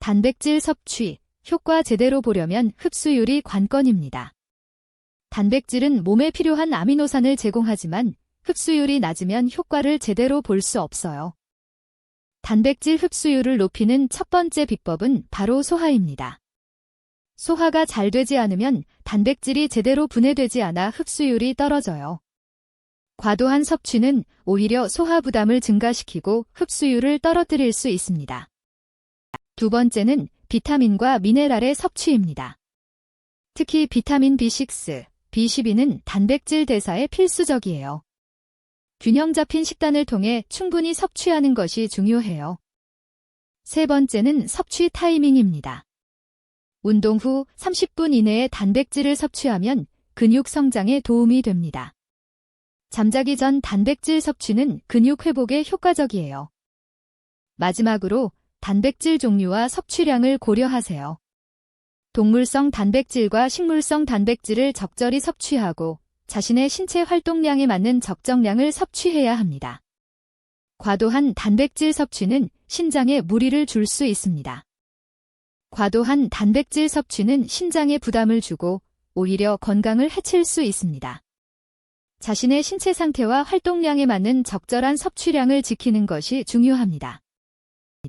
단백질 섭취, 효과 제대로 보려면 흡수율이 관건입니다. 단백질은 몸에 필요한 아미노산을 제공하지만 흡수율이 낮으면 효과를 제대로 볼 수 없어요. 단백질 흡수율을 높이는 첫 번째 비법은 바로 소화입니다. 소화가 잘 되지 않으면 단백질이 제대로 분해되지 않아 흡수율이 떨어져요. 과도한 섭취는 오히려 소화 부담을 증가시키고 흡수율을 떨어뜨릴 수 있습니다. 두 번째는 비타민과 미네랄의 섭취입니다. 특히 비타민 B6, B12는 단백질 대사에 필수적이에요. 균형 잡힌 식단을 통해 충분히 섭취하는 것이 중요해요. 세 번째는 섭취 타이밍입니다. 운동 후 30분 이내에 단백질을 섭취하면 근육 성장에 도움이 됩니다. 잠자기 전 단백질 섭취는 근육 회복에 효과적이에요. 마지막으로 단백질 종류와 섭취량을 고려하세요. 동물성 단백질과 식물성 단백질을 적절히 섭취하고 자신의 신체 활동량에 맞는 적정량을 섭취해야 합니다. 과도한 단백질 섭취는 신장에 무리를 줄 수 있습니다. 과도한 단백질 섭취는 신장에 부담을 주고 오히려 건강을 해칠 수 있습니다. 자신의 신체 상태와 활동량에 맞는 적절한 섭취량을 지키는 것이 중요합니다.